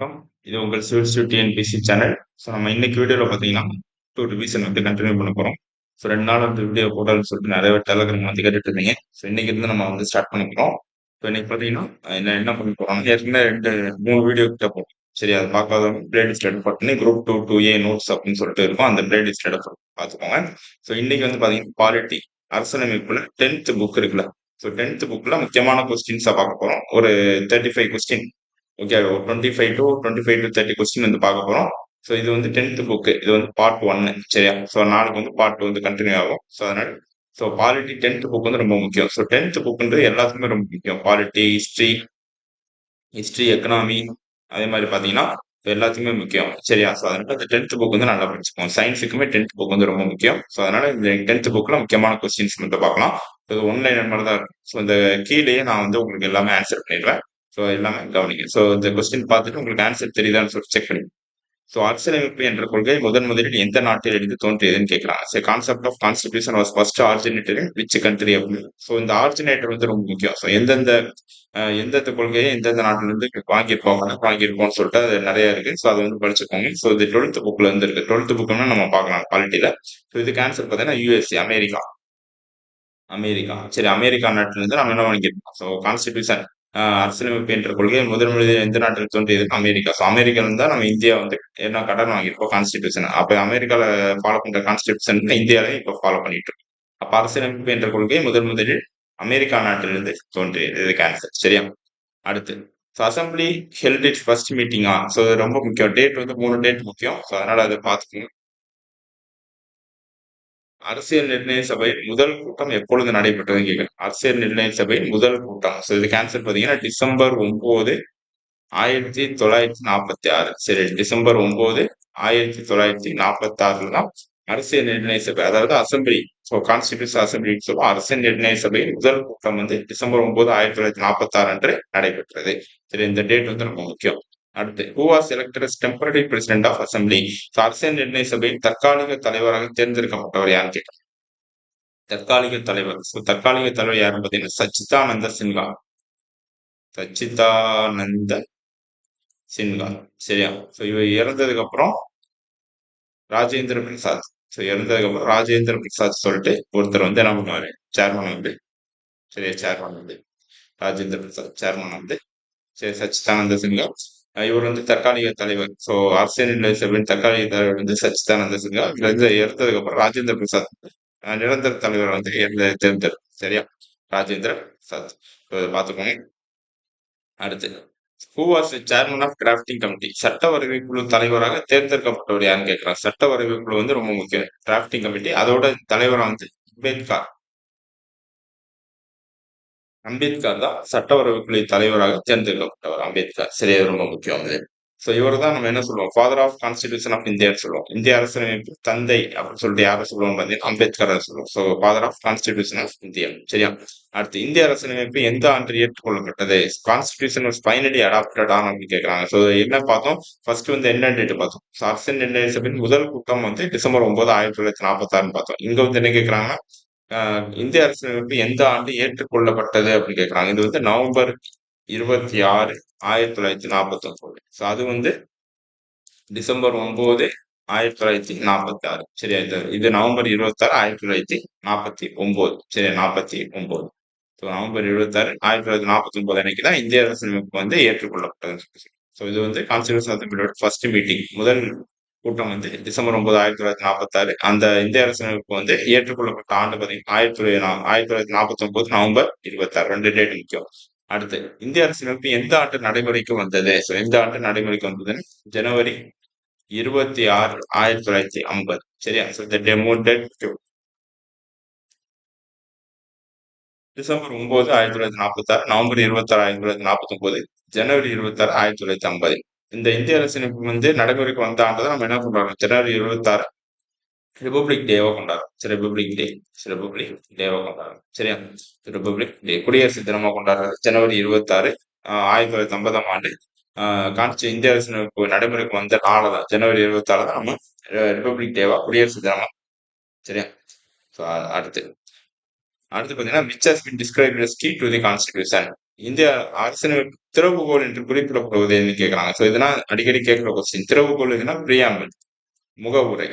வணக்கம். இது உங்கள் civil city TNPSC channel so நம்ம இன்னைக்கு வீடியோவில் பார்த்தீங்கன்னா டூ ரிவிஷன் வந்து கண்டினியூ பண்ண போகிறோம் ஸோ ரெண்டு நாள் வந்து வீடியோ போடணும்னு சொல்லிட்டு நிறைய பேர் டெலகிராம் வந்து கேட்டுட்டு இருந்தீங்க. ஸோ இன்னைக்கு இருந்து நம்ம வந்து ஸ்டார்ட் பண்ண போகிறோம் ஸோ இன்னைக்கு பார்த்தீங்கன்னா என்ன என்ன பண்ண போகிறோம் ஏற்கனவே ரெண்டு மூணு வீடியோ கிட்ட போகும் சரி அதை பார்க்காத பிளேலிஸ்ட் எடுத்து பண்ணி group two two A notes அப்படின்னு சொல்லிட்டு இருக்கும். அந்த பிளேலிஸ்ட் எடுத்து பார்த்துக்கோங்க. ஸோ இன்னைக்கு வந்து பார்த்தீங்கன்னா பாலிட்டி அரசியலமைப்புல டென்த் புக் இருக்குல்ல. ஸோ டென்த் புக்கில் முக்கியமான கொஸ்டின்ஸாக பார்க்க போகிறோம் ஒரு thirty five question okay twenty five to twenty five to thirty question வந்து பார்க்க போகிறோம் ஸோ இது வந்து டென்த்து புக்கு இது வந்து பார்ட் ஒன்னு சரியா? ஸோ நாளைக்கு வந்து பார்ட் டூ வந்து கண்டினியூ ஆகும். ஸோ அதனால ஸோ பாலிட்டி டென்த்து புக் வந்து ரொம்ப முக்கியம். ஸோ டென்த்து புக்குன்றது எல்லாத்துக்குமே ரொம்ப முக்கியம். பாலிட்டி ஹிஸ்ட்ரி ஹிஸ்ட்ரி எக்கனாமி அதே மாதிரி பார்த்தீங்கன்னா எல்லாத்துக்குமே முக்கியம். சரியா? ஸோ அதனால இந்த டென்த் புக் வந்து நல்லா படிச்சுக்கோம் சயின்ஸுக்குமே டென்த் புக் வந்து ரொம்ப முக்கியம். ஸோ அதனால இந்த டென்த் புக்கில் முக்கியமான கொஸ்டின்ஸ் மட்டும் பார்க்கலாம். இது ஒன்லைன் மாதிரி தான் இருக்கும். ஸோ இந்த கீழேயே நான் வந்து உங்களுக்கு எல்லாமே ஆன்சர் பண்ணிடுவேன் ஸோ எல்லாமே கவனிங்க. ஸோ இந்த கொஸ்டின் பார்த்துட்டு உங்களுக்கு ஆன்சர் தெரியுதான்னு சொல்லிட்டு செக் பண்ணி ஸோ அரசியலமைப்பு என்ற கொள்கை முதன் முதலில் எந்த நாட்டில் இருந்து தோன்றியதுன்னு கேட்கலாம். So concept of constitution was first originator which country அப்படின்னு? ஸோ இந்த ஆர்ஜினேட்டர் வந்து ரொம்ப முக்கியம். ஸோ எந்தெந்த எந்தெந்த கொள்கையை எந்தெந்த நாட்டில இருந்து வாங்கியிருக்கோம் வாங்கியிருப்போம்னு சொல்லிட்டு அது நிறைய இருக்கு. ஸோ அதை வந்து படிச்சுக்கோங்க. ஸோ இது டுவெல்த் புக்ல இருந்து இருக்கு. டுவெல்த் புக்னா நம்ம பார்க்கலாம் குவாலிட்டியில ஸோ இதுக்கு ஆன்சர் பார்த்தீங்கன்னா யூஎஸ்ஏ அமெரிக்கா. அமெரிக்கா. சரி அமெரிக்கா நாட்டிலிருந்து நம்ம என்ன வாங்கியிருக்கோம் ஸோ கான்ஸ்டிடியூஷன் அரசியலமைப்பு என்ற கொள்கை முதன் முதலில் எந்த நாட்டில் தோன்றியது? அமெரிக்கா. ஸோ அமெரிக்கா இருந்தால் நம்ம இந்தியா வந்து என்ன கடன் வாங்கியிருக்கோம்? கான்ஸ்டியூஷன் அப்போ அமெரிக்காவில் ஃபாலோ பண்ணுற கான்ஸ்டியூஷன் இந்தியாவிலையும் இப்போ ஃபாலோ பண்ணிட்டு இருக்கோம். அப்போ அரசியலமைப்பு என்ற கொள்கை முதன் முதலில் அமெரிக்கா நாட்டிலிருந்து தோன்றியது. இது கேன்சர் சரியா? அடுத்து. ஸோ அசம்பிளி ஹெல்ட் ஃபர்ஸ்ட் மீட்டிங்கா ஸோ ரொம்ப முக்கியம். டேட் வந்து மூணு டேட் முக்கியம். ஸோ அதனால் அதை பார்த்துக்கோங்க. அரசியல் நிர்ணய சபை முதல் கூட்டம் எப்பொழுது நடைபெற்றது கேட்குறேன் அரசியல் நிர்ணய சபை முதல் கூட்டம். ஸோ இது கேன்சல் பார்த்தீங்கன்னா டிசம்பர் ஒன்பது ஆயிரத்தி தொள்ளாயிரத்தி நாற்பத்தி ஆறு. சரி டிசம்பர் ஒன்பது ஆயிரத்தி தொள்ளாயிரத்தி நாற்பத்தி ஆறுல தான் அரசியல் நிர்ணய சபை அதாவது அசம்பிளி ஸோ கான்ஸ்டிடியூஷன் அசம்பிளின்னு சொல்லுவோம். அரசியல் நிர்ணய சபை முதல் கூட்டம் வந்து டிசம்பர் ஒன்பது ஆயிரத்தி தொள்ளாயிரத்தி நாற்பத்தி ஆறு அன்று நடைபெற்றது. சரி இந்த டேட் வந்து ரொம்ப முக்கியம். அடுத்து who was elected temporary president of assembly அரசியல் நிர்ணய சபையின் தற்காலிக தலைவராக தேர்ந்தெடுக்கப்பட்டவர் யார் கேட்டார் தற்காலிக தலைவர். தற்காலிக தலைவர் யாருன்னு பார்த்தீங்கன்னா சச்சிதானந்த சின்ஹா. சச்சிதானந்த சின்ஹா. சரியா? ஸோ இவர் இறந்ததுக்கு அப்புறம் ராஜேந்திர பிரசாத் ஸோ இறந்ததுக்கு அப்புறம் ராஜேந்திர பிரசாத் சொல்லிட்டு ஒருத்தர் வந்து என்ன பண்ணுவாரு? சேர்மன் வந்து. சரியா? சேர்மன் வந்து. ராஜேந்திர பிரசாத் சேர்மன் வந்து. சரி சச்சிதானந்த சின்ஹா. இவர் வந்து தற்காலிக தலைவர். ஸோ அரசியல் சபையின் தற்காலிக தலைவர் வந்து சச்சிதானந்த சின்ஹா இவர் இறந்ததுக்கு அப்புறம் ராஜேந்திர பிரசாத் நிரந்தர தலைவர் வந்து தேர்ந்தெடு சரியா? ராஜேந்திர பிரசாத். பார்த்துக்கோங்க. அடுத்து who was chairman of drafting committee சட்ட வரைவு குழு தலைவராக தேர்ந்தெடுக்கப்பட்டவர் யாருன்னு கேட்கிறார் சட்ட வரைவு குழு வந்து ரொம்ப முக்கியம். டிராஃப்டிங் கமிட்டி அதோட தலைவராக வந்து அம்பேத்கர். அம்பேத்கர் தான் சட்டவரவுக்குழு தலைவராக தேர்ந்தெடுக்கப்பட்டவர். அம்பேத்கர் சரி ரொம்ப முக்கியம் அது. ஸோ இவர் தான் நம்ம என்ன சொல்லுவோம்? Father of constitution of India சொல்லுவோம். இந்திய அரசியலமைப்பு தந்தை அப்படின்னு சொல்லிட்டு யாரை சொல்லுவோம்? பார்த்தீங்கன்னா அம்பேத்கர் சொல்லுவோம். So father of constitution of India சரியா? அடுத்து இந்திய அரசியலமைப்பு எந்த ஆண்டு ஏற்றுக்கொள்ளப்பட்டது? கான்ஸ்டிடியூஷன் ஃபைனலி அடாப்டட் ஆன் அப்படின்னு கேட்கறாங்க ஸோ என்ன பார்த்தோம்? ஃபர்ஸ்ட் வந்து என்ன டேட் பார்த்தோம்? ஸோ அரசின் நிர்ணய முதல் கூட்டம் வந்து டிசம்பர் ஒன்பது ஆயிரத்தி தொள்ளாயிரத்தி நாற்பத்தாறுன்னு பார்த்தோம். இங்க வந்து என்ன கேட்கறாங்கன்னா இந்திய அரசியலமைப்பு எந்த ஆண்டு ஏற்றுக்கொள்ளப்பட்டது அப்படின்னு கேட்குறாங்க இது வந்து நவம்பர் இருபத்தி ஆறு ஆயிரத்தி தொள்ளாயிரத்தி நாற்பத்தி ஒன்பது ஸோ அது வந்து டிசம்பர் ஒன்பது ஆயிரத்தி தொள்ளாயிரத்தி நாற்பத்தி ஆறு சரியா? இது இது நவம்பர் இருபத்தாறு ஆயிரத்தி தொள்ளாயிரத்தி நாற்பத்தி ஒன்பது சரியா? நாற்பத்தி ஒன்பது ஸோ நவம்பர் இருபத்தாறு ஆயிரத்தி தொள்ளாயிரத்தி நாற்பத்தி ஒன்பது அன்னைக்கு தான் இந்திய அரசியலமைப்பு வந்து ஏற்றுக்கொள்ளப்பட்டது ஸோ இது வந்து கான்ஸ்டியூஷன் அசம்பிளியோட ஃபர்ஸ்ட் மீட்டிங் முதல் கூட்டம் வந்து டிசம்பர் ஒன்பது ஆயிரத்தி தொள்ளாயிரத்தி நாற்பத்தாறு. அந்த இந்திய அரசமைப்பு வந்து ஏற்றுக்கொள்ளப்பட்ட ஆண்டு பார்த்தீங்கன்னா ஆயிரத்தி தொள்ளாயிரத்தி ஆயிரத்தி தொள்ளாயிரத்தி நாற்பத்தி ஒன்பது நவம்பர் இருபத்தாறு ரெண்டு டேட் முக்கியம். அடுத்து இந்திய அரசியலமைப்பு எந்த ஆண்டு நடைமுறைக்கு வந்தது? ஸோ எந்த ஆண்டு நடைமுறைக்கு வந்ததுன்னு ஜனவரி இருபத்தி ஆறு ஆயிரத்தி தொள்ளாயிரத்தி ஐம்பது. சரியா? ஸோ இந்த டெமோ டேட் டிசம்பர் ஒன்பது ஆயிரத்தி தொள்ளாயிரத்தி நாற்பத்தாறு நவம்பர் இருபத்தாறு ஆயிரத்தி தொள்ளாயிரத்தி நாற்பத்தி ஒன்பது ஜனவரி இருபத்தாறு ஆயிரத்தி தொள்ளாயிரத்தி ஐம்பது. இந்த இந்திய அரசியலமைப்பு வந்து நடைமுறைக்கு வந்த ஆண்டு நம்ம என்ன பண்றோம் ஜனவரி இருபத்தாறு. ரிபப்ளிக் டேவா கொண்டாடுறோம். ரிபப்ளிக் டே ரிபப்ளிக் டேவா கொண்டாடுறோம். சரியா ரிபப்ளிக் டே குடியரசு தினமா கொண்டாடுறது ஜனவரி இருபத்தாறு ஆயிரத்தி தொள்ளாயிரத்தி ஐம்பதாம் ஆண்டு. கான்ஸ்டி இந்திய அரசியலமைப்பு நடைமுறைக்கு வந்த நாளை தான். ஜனவரி இருபத்தாறு தான் நம்ம ரிபப்ளிக் டேவா குடியரசு தினமா. சரியா? ஸோ அடுத்து. அடுத்து பார்த்தீங்கன்னா which has been describe to the constitution இந்திய அரசியலமைப்பு திறவுகோல் என்று குறிப்பிடப்படுவது என்று கேட்கிறாங்க ஸோ இதெல்லாம் அடிக்கடி கேட்கிற கொஸ்டின் திறவுகோல் எதுனா பிரியாமல் உரை.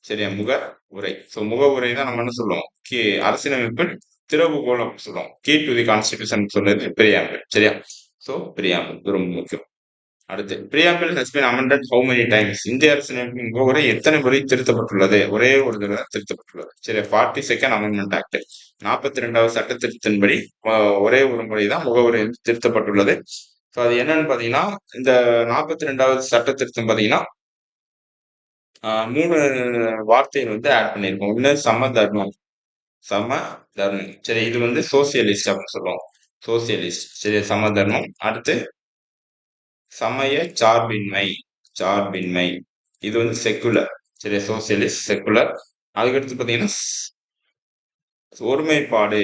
சரியா? முக உரை. ஸோ முக உரை தான் நம்ம என்ன சொல்லுவோம்? கி அரசியலமைப்பில் திறவுகோல் அப்படின்னு சொல்லுவோம். கீ டு தி கான்ஸ்டிடியூஷன் சொல்றது பிரியாமல். சரியா? ஸோ பிரியாமல் ரொம்ப முக்கியம். அடுத்து preamble has been amended how many times இந்திய அரசின் முகவரை எத்தனை முறை திருத்தப்பட்டுள்ளது? ஒரே ஒரு தடவை திருத்தப்பட்டுள்ளது. சரி ஃபார்ட்டி செகண்ட் அமெண்ட்மெண்ட் ஆக்ட் நாற்பத்தி ரெண்டாவது சட்ட திருத்தின்படி ஒரே ஒரு முறை தான் முகவுரை வந்து திருத்தப்பட்டுள்ளது. ஸோ அது என்னன்னு பார்த்தீங்கன்னா இந்த நாற்பத்தி ரெண்டாவது சட்ட திருத்தம் பார்த்தீங்கன்னா மூணு வார்த்தைகள் வந்து ஆட் பண்ணியிருக்கோம். ஒன்று சம தர்மம் சம தர்மம். சரி இது வந்து சோசியலிஸ்ட் அப்படின்னு சொல்லுவோம். சோசியலிஸ்ட் சரி சம தர்மம். அடுத்து சமய சார்பின்மை சார்பின்மை. இது வந்து செக்குலர் சரி சோசியலிஸ்ட் செக்குலர் அதுக்கடுத்து பார்த்தீங்கன்னா ஒருமைப்பாடு.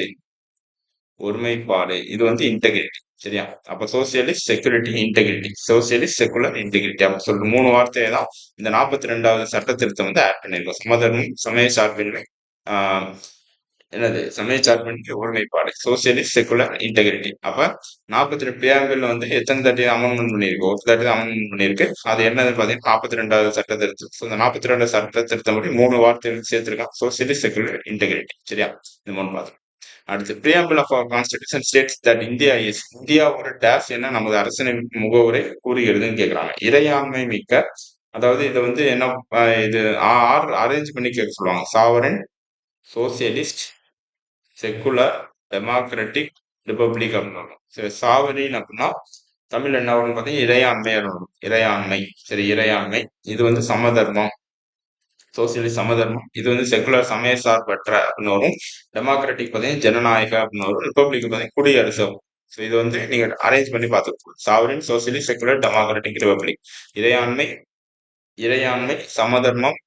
ஒருமைப்பாடு. இது வந்து இன்டெகிரிட்டி சரியா? அப்ப socialist security integrity socialist secular integrity அப்ப சொல்ற மூணு வார்த்தையை தான் இந்த நாற்பத்தி ரெண்டாவது சட்ட திருத்தம் வந்து ஆட் பண்ணிருக்கோம் சமதர்மம் சமய சார்பின்மை என்னது சமய சார்பின்மை ஒருமைப்பாடு சோசியலிஸ்ட் செக்குலர் இன்டெகிரிட்டி அப்ப நாற்பத்தி ரெண்டு பிரியாம்பிள் வந்து எத்தனை தட்டி அமெண்ட்மெண்ட் பண்ணியிருக்கு ஒரு தட்டி அமெண்ட்மெண்ட் பண்ணியிருக்கு. அது என்னது பாத்தீங்கன்னா நாற்பத்தி ரெண்டாவது சட்ட திருத்தம் இந்த நாற்பத்தி ரெண்டு சட்ட திருத்தம் படி மூணு வார்த்தைகள் சேர்த்திருக்கான் சோசியலிஸ்ட் செக்குலர் இன்டெகிரிட்டி சரியா? இந்த மூணு பார்த்தோம் அடுத்து preamble of our constitution states that India is இந்தியாவோட டேஸ் என்ன நமது அரசியலமைப்பு முகவுரை கூறுகிறதுன்னு கேட்கிறாங்க இறையாண்மை மிக்க அதாவது இதை வந்து என்ன இது ஆர் அரேஞ்ச் பண்ணி கேட்க சொல்லுவாங்க. Sovereign socialist secular democratic republic அப்படின்னு வரும் சரி சாவரின் அப்படின்னா தமிழ் என்ன வரும்னு பார்த்தீங்கன்னா இறையாண்மை வரும். இறையாண்மை. சரி இறையாண்மை. இது வந்து சமதர்மம். சோசியலிஸ்ட் சமதர்மம். இது வந்து செக்குலர் சமய சார்பற்ற அப்படின்னு வரும். டெமோக்ராட்டிக் பார்த்தீங்கன்னா ஜனநாயக அப்படின்னு வரும். ரிப்பப்ளிக் பார்த்தீங்கன்னா குடியரசு ஸோ இது வந்து நீங்க அரேஞ்ச் பண்ணி பார்த்துக்கணும் sovereign socialist secular democratic republic இறையாண்மை இறையாண்மை சமதர்மம்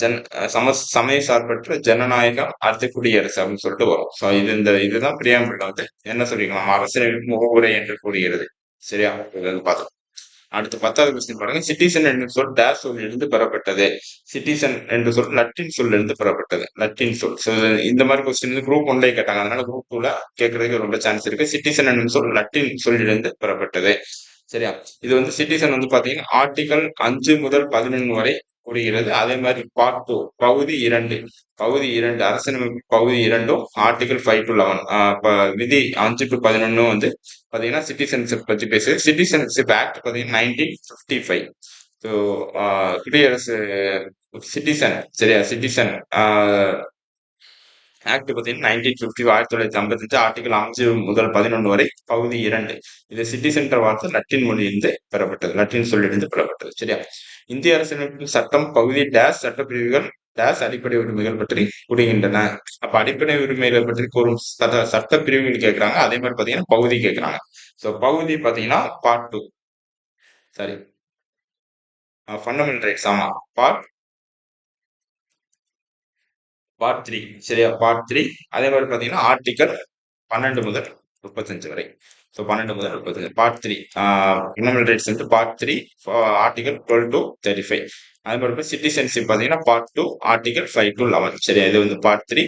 ஜன் சம சமய சார்பற்ற ஜனநாயகம் அடுத்த குடியரசு அப்படின்னு சொல்லிட்டு வரும். ஸோ இது இந்த இதுதான் பிரியாம்பிள் வந்து என்ன சொல்லிக்கலாம் அரசியல் முகவுரை என்று கூறுகிறது. சரியா? இது வந்து பார்த்தோம் அடுத்து பத்தாவது கொஸ்டின் பாருங்க. சிட்டிசன் என்று சொல் டேஸ் சொல்லிருந்து பெறப்பட்டது. சிட்டிசன் என்று சொல் லட்டின் சொல்லிருந்து பெறப்பட்டது. லட்டின் சொல். இந்த மாதிரி கொஸ்டின் வந்து குரூப் ஒன்லேயே கேட்டாங்க. அதனால குரூப் டூல கேட்கறதுக்கு ரொம்ப சான்ஸ் இருக்கு. சிட்டிசன் என்று சொல் லட்டின் சொல்லிலிருந்து பெறப்பட்டது. சரியா? இது வந்து சிட்டிசன் வந்து பாத்தீங்கன்னா ஆர்டிகல் அஞ்சு முதல் பதினொன்று வரை கூறுகிறது. அதே மாதிரி பார்ட் டூ பகுதி இரண்டு. பகுதி இரண்டு அரசியலமைப்பு பகுதி இரண்டும் ஆர்டிகல் ஃபைவ் டு லெவன் விதி அஞ்சு டு பதினொன்னும் வந்து பாத்தீங்கன்னா சிட்டிசன்ஷிப் பத்தி பேசுது. சிட்டிசன்ஷிப் ஆக்ட் பாத்தீங்கன்னா நைன்டீன் ஃபிஃப்டி ஃபைவ் ஸோ குடியரசு சிட்டிசன் சரியா? சிட்டிசன் ஆக்ட் பார்த்தீங்கன்னா நைன்டீன் ஃபிஃப்டி ஆயிரத்தி தொள்ளாயிரத்தி ஐம்பத்தஞ்சு ஆர்டிகல் அஞ்சு முதல் பதினொன்று வரை பகுதி இரண்டு. இது சிட்டிசன்ற வார்த்தை லட்டின் மொழியிலிருந்து பெறப்பட்டது. லட்டின் சொல்லிலிருந்து பெறப்பட்டது சரியா? இந்திய அரசியலமைப்பின் சட்டம் பகுதி டேஸ் சட்டப்பிரிவுகள் டேஸ் அடிப்படை உரிமைகள் பற்றி கூறுகின்றன. அப்ப அடிப்படை உரிமைகள் பற்றி கூறும் சட்ட சட்ட பிரிவுகள் கேட்கிறாங்க அதே மாதிரி பாத்தீங்கன்னா பகுதி கேட்கிறாங்க ஸோ பகுதி பாத்தீங்கன்னா பார்ட் டூ சரி ஃபண்டமெண்டல் ரைட்ஸ் ஆமா. பார்ட் பார்ட் த்ரீ சரியா? பார்ட் த்ரீ அதே மாதிரி பாத்தீங்கன்னா ஆர்டிக்கல் பன்னெண்டு முதல் முப்பத்தஞ்சு வரை. ஸோ பன்னெண்டு முதல் முப்பது பார்ட் த்ரீ ஹியூமன் ரைட்ஸ் வந்து part three article twelve to thirty five அது மாதிரி சிட்டிசன்ஷிப் பார்த்தீங்கன்னா part two article five to eleven சரியா இது வந்து பார்ட் த்ரீ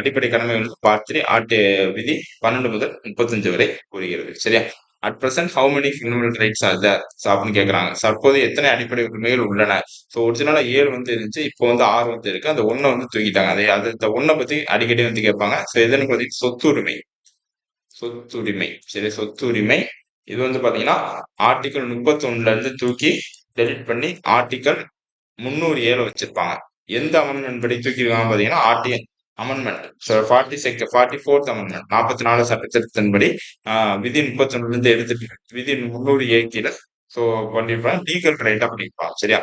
அடிப்படை கடமை வந்து பார்ட் த்ரீ ஆர்டி விதி பன்னெண்டு முதல் முப்பத்தஞ்சு வரை கூறுகிறது. சரியா? At present how many fundamental rights are there அப்படின்னு கேட்குறாங்க தற்போது எத்தனை அடிப்படை உரிமைகள் உள்ளன? ஸோ ஒரிஜினலா ஏழு வந்து இருந்துச்சு இப்போ வந்து ஆறு வந்து இருக்கு. அந்த ஒன்றை வந்து தூக்கிட்டாங்க. அதை அது இந்த ஒன்றை பத்தி அடிக்கடி வந்து கேட்பாங்க. ஸோ எதுன்னு பார்த்தீங்கன்னா சொத்துரிமை சொத்துரிமை. சரி சொத்துரிமை. இது வந்து பாத்தீங்கன்னா ஆர்டிகல் முப்பத்தி இருந்து தூக்கி டெலிட் பண்ணி ஆர்டிகல் முன்னூறு ஏழு வச்சிருப்பாங்க. எந்த அமெண்ட்மெண்ட் படி தூக்கிருக்காங்க பாத்தீங்கன்னா RT amendment forty six forty fourth amendment நாற்பத்தி நாலு சட்டத்திட்டத்தின்படி விதி முப்பத்தி ஒன்றுலேருந்து எடுத்துட்டு விதி முன்னூறு ஏக்கில ஸோ பண்ணிருப்பாங்க லீகல் ரைட்டா பண்ணிருப்பாங்க சரியா?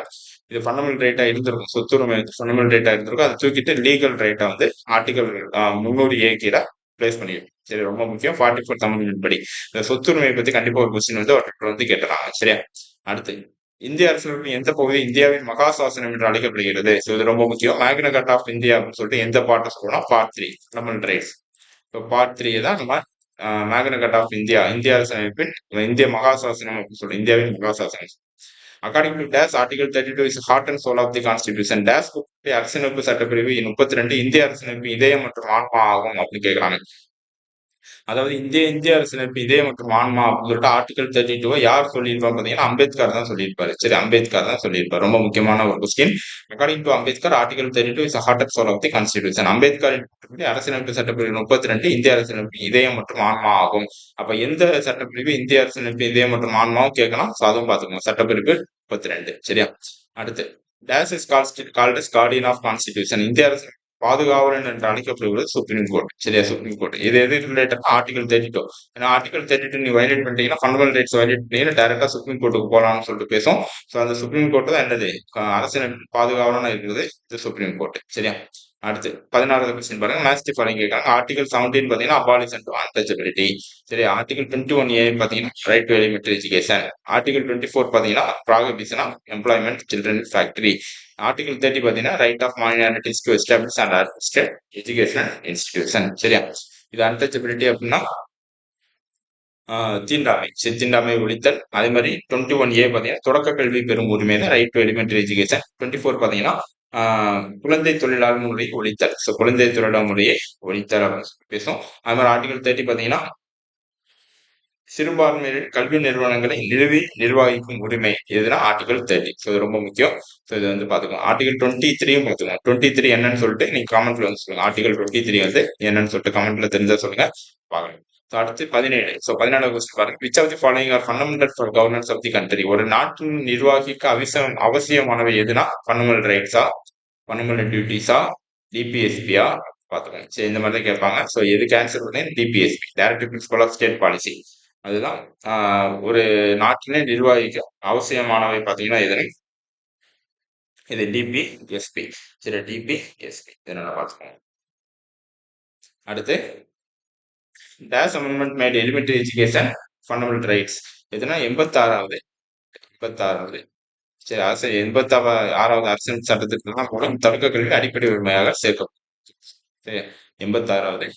இது ஃபண்டமெண்டல் ரைட்டா இருந்திருக்கும். சொத்துரிமை ஃபண்டமெண்டல் ரைட்டா இருந்திருக்கும். அதை தூக்கிட்டு லீகல் ரைட்டா வந்து ஆர்டிகல் முன்னூறு ஏக்கில பிளேஸ் பண்ணிடும் சரி ரொம்ப முக்கியம். ஃபார்ட்டி ஃபோர் தமிழ் படி. இந்த சொத்துரிமையை பத்தி கண்டிப்பா ஒரு கொஸ்டின் வந்து ஒரு வந்து கேட்டுறாங்க சரியா? அடுத்து இந்திய அரசியலமைப்பின் எந்த பகுதி இந்தியாவின் மகாசாசனம் என்று அழைக்கப்படுகிறது? ஸோ இது ரொம்ப முக்கியம். மேக்ன கட் ஆஃப் இந்தியா அப்படின்னு சொல்லிட்டு எந்த பாட்டை சொல்லணும் பார்ட் த்ரீ நம்மள் ரைட்ஸ் இப்போ பார்ட் த்ரீ தான் நம்ம மேக்ன கட் ஆஃப் இந்தியா இந்திய அரசியலமைப்பின் இந்திய மகாசாசனம் அப்படின்னு சொல்லிட்டு இந்தியாவின் மகாசாசனம். According to this article thirty two is heart and soul of the constitution this அரசியலமைப்பு சட்டப்பிரிவு முப்பத்தி ரெண்டு இந்திய அரசியலமைப்பு இதயம் மற்றும் ஆன்மா ஆகும் அப்படின்னு கேட்கிறாங்க அதாவது இந்திய இந்திய அரசியலமைப்பு இதே மற்றும் ஆன்மா அப்படின்னு சொல்லிட்டு ஆர்டிகல் தேர்ட்டி டூ யார் சொல்லியிருப்பா பாத்தீங்கன்னா அம்பேத்கர் தான் சொல்லியிருப்பாரு. சரி அம்பேத்கர் தான் சொல்லியிருப்பார். ரொம்ப முக்கியமான ஒரு question according to Ambedkar article thirty two is heart up soul of the constitution Ambedkar அரசியலமைப்பு சட்டப்பிரிவு முப்பத்தி ரெண்டு இந்திய அரசியலமைப்பு இதயம் மற்றும் ஆன்மா ஆகும். அப்ப எந்த சட்டப்பிரிவு இந்திய அரசியலமைப்பு இதயம் மற்றும் ஆன்மாவும் கேட்கலாம்? சாதம் அதுவும் பாத்துக்கோங்க சட்டப்பிரிவு முப்பத்தி ரெண்டு. சரியா? அடுத்து this is called guardian of constitution இந்திய அரசு பாதுகாவலன் என்று அழைக்கப்படுகிறது சுப்ரீம் கோர்ட் சரியா சுப்ரீம் கோர்ட் இது எது ரிலேட்டட் ஆர்டிகல் தேர்ட்டி டூ ஏன்னா ஆர்டிகல் தேர்ட்டி டூ நீ வயலேட் பண்ணிட்டீங்கன்னா ஃபண்டமெண்டல் ரைட்ஸ் வயலேட் பண்ணிங்கன்னா டேரக்டா சுப்ரீம் கோர்ட்டுக்கு போகலாம்னு சொல்லிட்டு பேசும். ஸோ அந்த சுப்ரீம் கோர்ட் தான் என்னது? அரசியல் பாதுகாவலனா இருக்கிறது? இது சுப்ரீம் கோர்ட் சரியா? அடுத்து பதினாறாவது கொஸ்டின் பாருங்க. மேட்ச் டிஃபாரிங் கேட்கறாங்க ஆர்டிகல் செவன்டீன் பாத்தீங்கன்னா அபாலிஷன் டு அன்டச்சபிலிட்டி சரி ஆர்டிகல் டுவெண்ட்டி ஒன் ஏ பாத்தீங்கன்னா right to elementary education article twenty four பாத்தீங்கன்னா prohibition of employment children factory article thirty பாத்தீங்கன்னா right of minorities to establish and administrate education institution சரியா? இது untouchability அப்படின்னா தீண்டாமை. செத்தீண்டாமை ஒழித்தல். அதே மாதிரி டுவெண்ட்டி ஒன் ஏ பார்த்தீங்கன்னா தொடக்க கல்வி பெறும் உரிமை தான் right to elementary education twenty four பார்த்தீங்கன்னா குழந்தை தொழிலாளர் முறையை ஒழித்தல். ஸோ குழந்தை தொழிலாளர் முறையை ஒழித்தல் அப்படின்னு பேசும் அது மாதிரி ஆர்டிகல் தேர்ட்டி பார்த்தீங்கன்னா சிறுபான்மையினர் கல்வி நிறுவனங்களை நிறுவி நிர்வகிக்கும் உரிமை எதுனா ஆர்டிகல் தேர்ட்டி ஸோ இது ரொம்ப முக்கியம். ஸோ இது வந்து பார்த்துக்கோங்க. ஆர்டிகல் டுவெண்ட்டி த்ரீயும் பார்த்துக்கோங்க. டுவெண்ட்டி த்ரீ என்னன்னு சொல்லிட்டு நீங்க கமெண்ட்ல வந்து சொல்லுங்க. ஆர்டிகல் டுவெண்ட்டி த்ரீ வந்து என்னன்னு சொல்லிட்டு கமெண்ட்ல தெரிஞ்சா சொல்லுங்க. பார்க்கலாம். ஸோ அடுத்து பதினேழு. ஸோ பதினேழாவது கொஸ்டின் பாருங்க. Which of the following are fundamental for governance of the country ஒரு நாட்டின் நிர்வாகிக்கு அவசியம் அவசியமானவை எதுனா ஃபண்டமெண்டல் ரைட்ஸா ஃபண்டமெண்டல் டியூட்டிஸா டிபிஎஸ்பியா பார்த்துக்கோங்க. சரி இந்த மாதிரி தான் கேட்பாங்க. ஸோ எது கேன்சல் பண்ணி? DPSP directive principle of state policy அதுதான் ஒரு நாட்டிலே நிர்வாகிக்க அவசியமானவை பார்த்தீங்கன்னா எதுன்னு? இது டிபி எஸ்பி சரி டிபி எஸ்பி இதை பார்த்துக்கோங்க. அடுத்து this amendment made elementary education fundamental rights எதுனா எண்பத்தாறாவது. எண்பத்தாறாவது. சரி அரசு எண்பத்தி ஆறாவது அரசியல் சட்டத்திற்கு மூலம் தொடக்க கல்வி அடிப்படை உரிமையாக சேர்க்கும். சரி எண்பத்தாறாவது.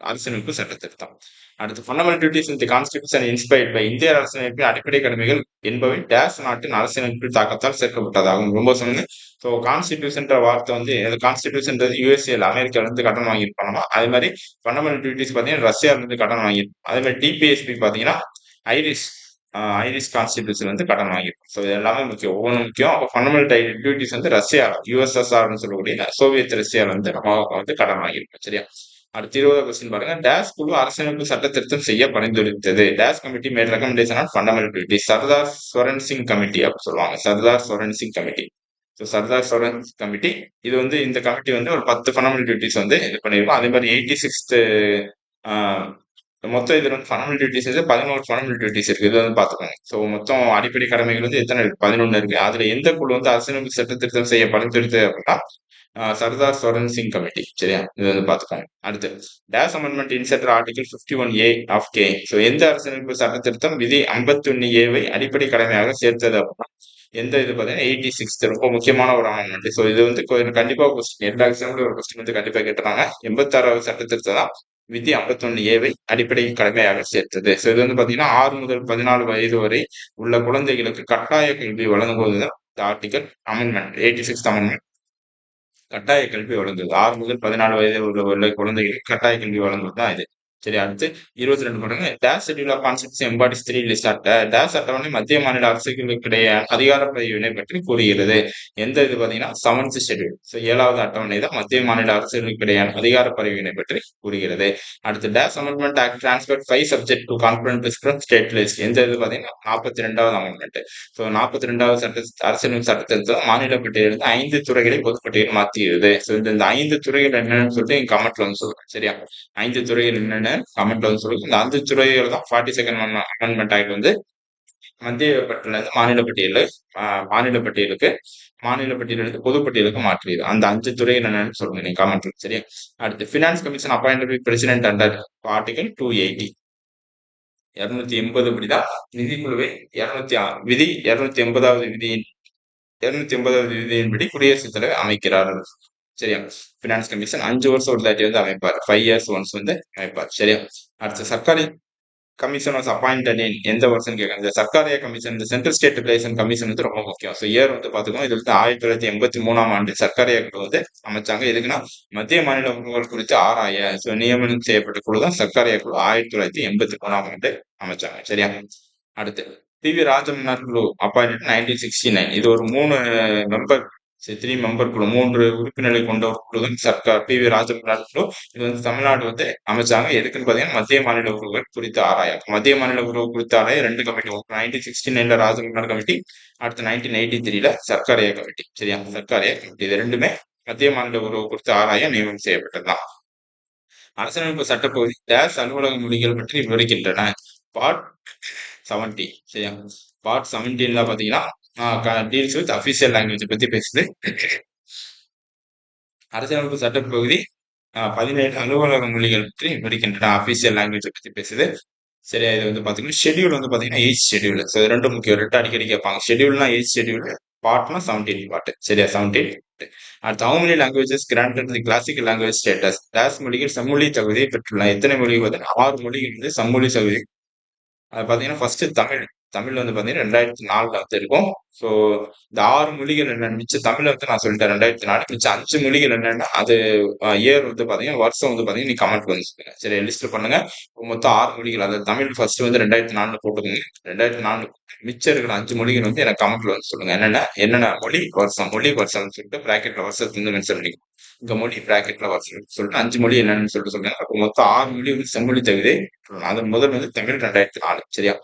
அரசியலமைப்பு சட்டத்திருத்தம். அடுத்து ஃபண்டமெண்டல் டியூட்டிஸ் இந்த கான்ஸ்டியூஷன் இன்ஸ்பைர்ட் பை இந்திய அரசியலமைப்பின் அடிப்படை கடமைகள் என்பவை டேஸ் நாட்டின் அரசியலமைப்பில் தாக்கத்தால் சேர்க்கப்பட்டதாகும். ரொம்ப சொன்னீங்க ஸோ கான்ஸ்டியூஷன்ற வார்த்தை வந்து கான்ஸ்டியூஷன்றது யூஎஸ்ஏல அமெரிக்கால இருந்து கடன் வாங்கியிருப்பாங்க அதே மாதிரி ஃபண்டமெண்டல் டியூட்டிஸ் பார்த்தீங்கன்னா ரஷ்யால இருந்து கடன் வாங்கியிருப்போம் அதே மாதிரி டிபிஎஸ்பி பார்த்தீங்கன்னா ஐரிஷ் ஐரிஷ் கான்ஸ்டியூஷன் வந்து கடன் வாங்கியிருக்கும். ஸோ இது எல்லாமே முக்கியம். ஒவ்வொன்றும் முக்கியம். அப்போ ஃபண்டமெண்டல் டியூட்டிஸ் வந்து ரஷ்யா யூஎஸ்எஸ்ஆர்னு சொல்லக்கூடிய சோவியத் ரஷ்யாவில் வந்து நம்ம வந்து கடன் வாங்கியிருக்கோம் சரியா? அடுத்த இருபது கொஸ்டின் பாருங்க. டேஸ் குழு அரசியலமைப்பு சட்ட திருத்தம் செய்ய பரிந்துரைத்தது. This committee made recommendation on fundamental duty Sardar Swaran Singh committee அப்படி சொல்லுவாங்க. Sardar Swaran Singh committee. So Sardar Swaran committee இது வந்து இந்த கமிட்டி வந்து ஒரு பத்து ஃபண்டமெண்டல் டியூட்டிஸ் வந்து இது பண்ணியிருக்கோம். அதே மாதிரி எயிட்டி சிக்ஸ்த் மொத்தம் இதில் வந்து ஃபண்டமெண்டல் டியூட்டிஸ் இருக்குது பதினோரு ஃபண்டமெண்டல் டியூட்டிஸ் இருக்குது இது வந்து பாத்துக்கோங்க. ஸோ மொத்தம் அடிப்படை கடமைகள் வந்து எத்தனை இருக்குது பதினொன்று இருக்கு. அதுல எந்த குழு வந்து அரசியலமைப்பு சட்ட திருத்தம் செய்ய பரிந்துரைத்தது அப்படின்னா சர்தார் சொரன் சிங் கமிட்டி. சரியா? இது வந்து பாத்துக்கோங்க. அடுத்து this amendment inserted article fifty one A of K so எந்த அரசியலமைப்பு சட்ட திருத்தம் விதி ஐம்பத்தி ஏவை அடிப்படை கடமையாக சேர்த்தது அப்படின்னா எந்த இது பார்த்தீங்கன்னா எயிட்டி சிக்ஸ் ரொம்ப முக்கியமான ஒரு அமெண்ட்மெண்ட் ஸோ இது வந்து கண்டிப்பாக கொஸ்டின் எல்லா எக்ஸாம்ல ஒரு கொஸ்டின் வந்து கண்டிப்பாக கேட்டுறாங்க எண்பத்தாறாவது சட்டத்திருத்தம் தான் விதி ஐம்பத்தொன்னு ஏவை அடிப்படை கடமையாக சேர்த்தது. ஸோ இது வந்து பாத்தீங்கன்னா ஆறு முதல் பதினாலு வயது வரை உள்ள குழந்தைகளுக்கு கட்டாய கல்வி வழங்குவதுதான் article amendment eighty six amendment கட்டாய கல்வி வழங்குது. ஆறு முதல் பதினாலு வயது உள்ள குழந்தைகளுக்கு கட்டாய கல்வி வழங்குவது தான் இது. சரி அடுத்து இருபத்தி ரெண்டு பாருங்க this schedule of concepts embodies three list அட்ட டேஸ் அட்டவணை மத்திய மாநில அரசுகளுக்கிடையே அதிகார பதிவினை பற்றி கூறுகிறது. எந்த இது பாத்தீங்கன்னா செவன்த் ஷெட்யூல் ஸோ ஏழாவது அட்டவணை தான் மத்திய மாநில அரசுகளுக்கு அதிகார பதிவினை பற்றி கூறுகிறது. அடுத்து this amendment act transfer five subject to conference டிஸ்கிரம் state list எந்த இது பாத்தீங்கன்னா நாற்பத்தி ரெண்டாவது அமெண்ட்மெண்ட் ஸோ நாற்பத்தி ரெண்டாவது சட்ட அரசியல் சட்டத்திற்கு மாநில பட்டியலிருந்து ஐந்து துறைகளை பொதுப்பட்டியல் மாற்றியது. ஸோ இந்த ஐந்து துறைகள் என்னன்னு சொல்லிட்டு என் கமெண்ட்ல வந்து சொல்றேன். சரியா? ஐந்து துறைகள் என்னென்ன கமெண்ட்ல வந்து சொல்லுங்க இந்த அஞ்சு துறைகள் தான் ஃபார்ட்டி செகண்ட் அமெண்ட்மெண்ட் ஆக்ட் வந்து மத்திய பட்டியல மாநில பட்டியலு மாநில பட்டியலுக்கு மாநில பட்டியலிருந்து பொதுப்பட்டியலுக்கு மாற்றியது அந்த அஞ்சு துறையில் என்னன்னு சொல்லுங்க நீங்க கமெண்ட்ல சரியா? அடுத்து finance commission appoint president under article two eighty இருநூத்தி எண்பது அப்படிதான் நிதிக்குழுவை இருநூத்தி விதி இருநூத்தி எண்பதாவது விதியின் இருநூத்தி எண்பதாவது விதியின்படி குடியரசுத் தலைவர் அமைக்கிறார். சரியா? பினான்ஸ் கமிஷன் அஞ்சு வருஷம் ஒரு தாட்டி வந்து அமைப்பார். ஃபைவ் இயர்ஸ் ஒன்ஸ் வந்து அமைப்பார். சரியா? அடுத்து Sarkaria commission was appointed in எந்த வருஷம் கேட்கணும் இந்த சர்க்காரிய கமிஷன் இந்த சென்ட்ரல் ஸ்டேட் ரிலேஷன் கமிஷன் வந்து ரொம்ப முக்கியம். ஸோ இயர் வந்து பார்த்துக்கோங்க இது வந்து ஆயிரத்தி தொள்ளாயிரத்தி எண்பத்தி மூணாம் ஆண்டு சர்க்காரிய குழு வந்து அமைச்சாங்க. எதுக்குன்னா மத்திய மாநில உறவுகள் குறித்து ஆராய ஸோ நியமனம் செய்யப்பட்ட குழு தான் சர்க்காரிய குழு. ஆயிரத்தி தொள்ளாயிரத்தி எண்பத்தி மூணாம் ஆண்டு அமைச்சாங்க. சரியா? அடுத்து பி வி ராஜமன்னார் குழு அப்பாயிண்ட் நைன்டீன் சிக்ஸ்டி நைன் இது ஒரு மூணு மெம்பர் த்ரீ மெம்பர் குழு மூன்று உறுப்பினர்களை கொண்ட ஒரு குழு தான் சர்க்கார் பி வி ராஜமன்னார் குழு. இது வந்து தமிழ்நாடு வந்து அமைச்சாங்க. எதுக்குன்னு பார்த்தீங்கன்னா மத்திய மாநில உறவுகள் குறித்து ஆராய. மத்திய மாநில உறவு குறித்து ஆராய ரெண்டு கமிட்டி நைன்டீன் சிக்ஸ்டி நைன்ல ராஜமன்னார் கமிட்டி அடுத்து நைன்டீன் எயிட்டி த்ரீல சர்க்காரிய கமிட்டி. சரியா? சர்க்காரிய கமிட்டி. இது ரெண்டுமே மத்திய மாநில உறவு குறித்து ஆராய நியமனம் செய்யப்பட்டதுதான். அரசியலமைப்பு சட்டப்பகுதி டேஸ் அலுவலக மொழிகள் பற்றி விவரிக்கின்றன. பார்ட் செவன்டி சரியா? பார்ட் செவன்டீன்ல பாத்தீங்கன்னா டீல்ஸ் வித் அஃபீஷியல் லாங்குவேஜ் பத்தி பேசுது. அரசியலமைப்பு சட்டப்பகுதி பதினேழு அலுவலக மொழிகள் பற்றி விவரிக்கின்றன அஃபீஷியல் லாங்குவேஜ் பத்தி பேசுது. சரியா இது வந்து பாத்தீங்கன்னா ஷெடியூல் வந்து பாத்தீங்கன்னா எயிட் ஷெடியூல் ஸோ ரெண்டு முக்கியம். ரெண்டு அடிக்கடி கேட்பாங்க. ஷெடியூல்னா எயிட் ஷெடியூல் பாட்னா செவன்டீன் பாட்டு சரியா செவன்டீன் அடுத்து how many languages granted the classical language status class மொழிகள் செம்மொழி தகுதியை பெற்றுள்ளன. எத்தனை மொழி பார்த்தீங்கன்னா ஆறு மொழிகள் வந்து செம்மொழி தகுதி. அது பார்த்தீங்கன்னா ஃபர்ஸ்ட் தமிழ். தமிழ் வந்து பார்த்தீங்கன்னா ரெண்டாயிரத்தி நாலுல வந்து இருக்கும். ஸோ இந்த ஆறு மொழிகள் என்ன மிச்சம் தமிழ் வந்து நான் சொல்லிட்டேன் ரெண்டாயிரத்தி நாலு மிச்சம் அஞ்சு மொழிகள் என்னென்னா அது இயர் வந்து பார்த்தீங்கன்னா வருஷம் வந்து பார்த்தீங்கன்னா நீ கமெண்ட் வந்து சொல்லுங்க சரி லிஸ்ட் பண்ணுங்க. மொத்தம் ஆறு மொழிகள் அதாவது தமிழ் ஃபர்ஸ்ட் வந்து ரெண்டாயிரத்தி நாலுல போட்டுக்கோங்க ரெண்டாயிரத்தி நாலு மிச்சம் இருக்கிற அஞ்சு மொழிகள் வந்து எனக்கு கமெண்ட்ல வந்து சொல்லுங்க. என்னென்ன? என்னென்ன மொழி? வருஷம். மொழி வருஷம்னு சொல்லிட்டு பிராக்கெட்ல வருஷத்துல வந்து மென்ஷன் பண்ணிக்கணும் இந்த மொழி பிராக்கெட்ல வருஷம் சொல்லிட்டு அஞ்சு மொழி என்னன்னு சொல்லிட்டு சொல்லுங்க. அப்போ மொத்தம் ஆறு மொழி வந்து செம்மொழி தகுதி. அது முதல் வந்து தமிழ் ரெண்டாயிரத்தி நாலு. சரியா?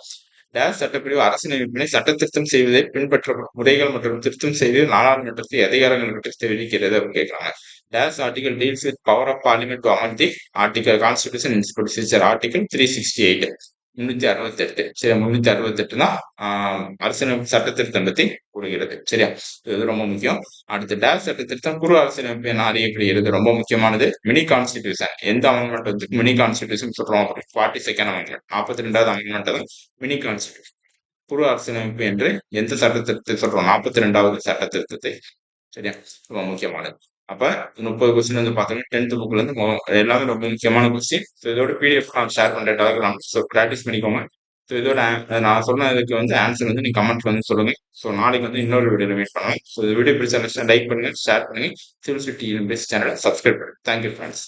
டேஸ் சட்டப்பிரிவு அரசியலமைப்பினை சட்ட திருத்தம் செய்வதை பின்பற்றப்படும் முறைகள் மற்றும் திருத்தம் செய்து நாடாளுமன்றத்தில் அதிகாரங்கள் பற்றி தெரிவிக்கிறது அப்படின்னு கேட்கிறாங்க this article deals with power of parliament to amend the article constitution in procedure article three sixty eight முன்னூத்தி அறுபத்தி எட்டு சரி முன்னூத்தி அறுபத்தி எட்டு தான் அரசியலமைப்பு சட்ட திருத்தம் பத்தி கூறுகிறது சரியா? இது ரொம்ப முக்கியம். அடுத்து டேஸ் சட்ட திருத்தம் குறு அரசியலமைப்பு என அறியப்படுகிறது ரொம்ப முக்கியமானது மினி கான்ஸ்டிடியூஷன். எந்த அமெண்ட்மெண்ட் வந்து மினி கான்ஸ்டிடியூஷன் சொல்றோம் ஃபார்ட்டி செகண்ட் அமெண்ட்மெண்ட் நாற்பத்தி ரெண்டாவது அமெண்ட்மெண்ட் தான் மினி கான்ஸ்டிடியூஷன். குறு அரசியலமைப்பு என்று எந்த சட்ட திருத்தத்தை சொல்றோம்? நாற்பத்தி ரெண்டாவது சட்ட திருத்தத்தை சரியா? ரொம்ப முக்கியமானது. அப்ப முப்பது கொஸ்டின் வந்து பாத்தீங்கன்னா டென்த் புக்ல இருந்து எல்லாமே ரொம்ப முக்கியமான கொஸ்டின் ஸோ இதோட பிடிஎஃப் நான் ஷேர் பண்ற டெலகிராம் ஸோ ப்ராக்டிஸ் பண்ணிக்கோங்க. ஸோ இதோட நான் சொன்னதுக்கு வந்து ஆன்சர் வந்து நீங்க கமெண்ட் வந்து சொல்லுங்க. ஸோ நாளைக்கு வந்து இன்னொரு வீடியோ மீட் பண்ணுவேன் ஸோ இந்த வீடியோ பிடிச்சா லைக் பண்ணுங்க ஷேர் பண்ணுங்க. சிவில் சிட்டி பெஸ்ட் சேனலை சப்ஸ்கிரைப் பண்ணுங்க. Thank you friends